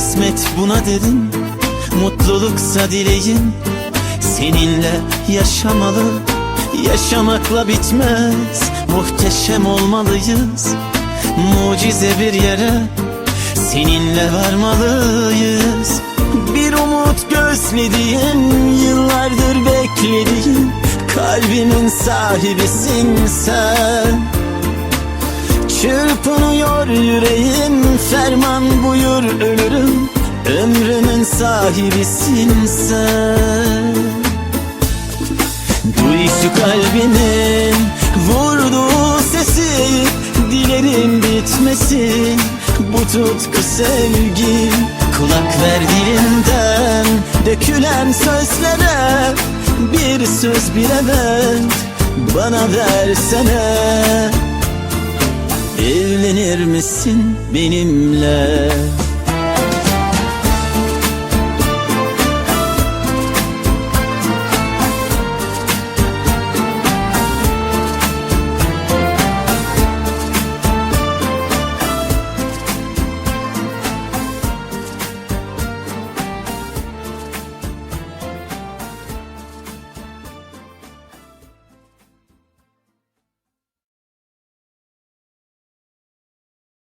Kısmet buna dedim. Mutluluksa dileğim Seninle yaşamalı. Yaşamakla bitmez Muhteşem olmalıyız. Mucize bir yere Seninle varmalıyız. Bir umut gözlediğim Yıllardır beklediğim Kalbimin sahibisin sen. Çırpınıyor yüreğim Ferman buyur ölürüm Ömrümün sahibisin sen. Duy şu kalbimin vurduğu sesi Dilerim bitmesin. Bu tutku sevgi Kulak ver dilinden dökülen sözlere Bir söz bir evet bana versene. Evlenir misin benimle?